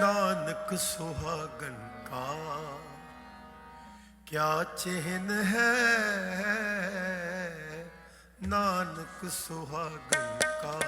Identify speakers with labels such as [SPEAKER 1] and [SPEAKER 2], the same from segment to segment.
[SPEAKER 1] ਨਾਨਕ ਸੁਹਾਗਨ ਕਾ। ਕਿਆ ਚਿਹਨ ਹੈ ਨਾਨਕ ਸੁਹਾਗਨ ਕਾ।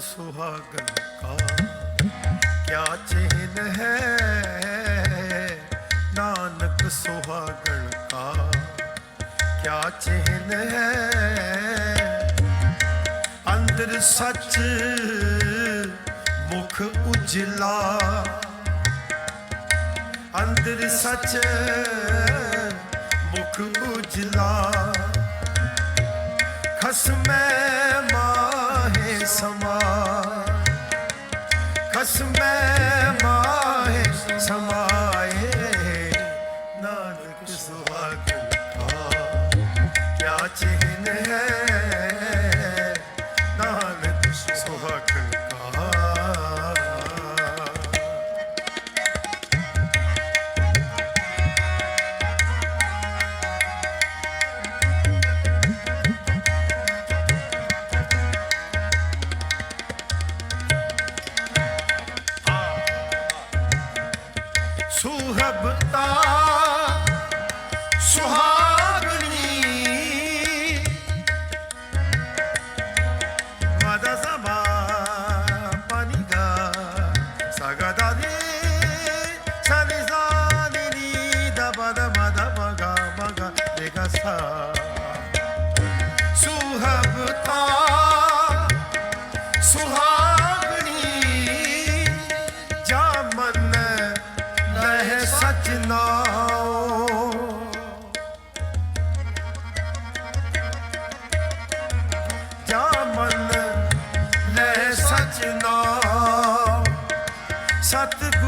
[SPEAKER 1] ਸੁਹਾਗਨ ਕਾ ਕਿਆ ਚਿਹਨ ਹੈ? ਨਾਨਕ ਸੁਹਾਗਨ ਕਾ ਕਿਆ ਚਿਹਨ ਹੈ? ਅੰਦਰ ਸੱਚ ਮੁਖ ਉਜਲਾ। ਅੰਦਰ ਸੱਚ ਮੁਖ ਉਜਲਾ। ਖਸਮੈ ਮਾਹੇ ਸਮਾ। ਖਸਮੈ ਮਾਹੇ ਸਮਾਏ। ਨਾਨਕ ਸੁਹਾਗਨ ਕਾ ਕਿਆ ਚਿਹਨ ਹੈ ਸੁਹਬਤਾ ਸੁਹਾਗਣੀ। ਮਦਾ ਸਭਾ ਪਾਣੀ ਸਗਦਾ ਦੇ ਸਨੀ ਸਾਨੀ ਨੀ ਮਦ ਮਗਾ ਮਗਾ ਦੇਗਾ ਸੁਹਬਤਾ ਸੁਹਾਗਣੀ। ਸਤਿਗੁਰ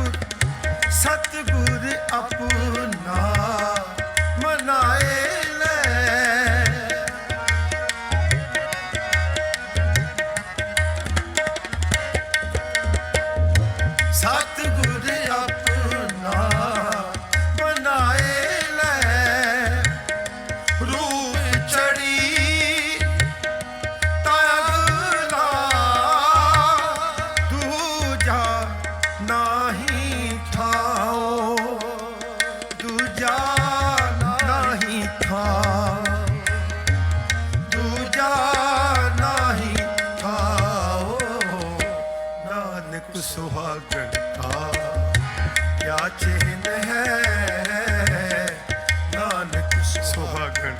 [SPEAKER 1] ਕਿਆ ਚਿਹਨ ਹੈ। ਨਾਨਕ ਸੁਹਾਗਣ।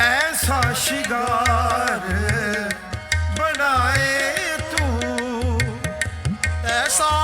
[SPEAKER 1] ਐਸਾ ਸ਼ਿਗਾਰ ਬਣਾਏ ਤੂੰ। ਐਸਾ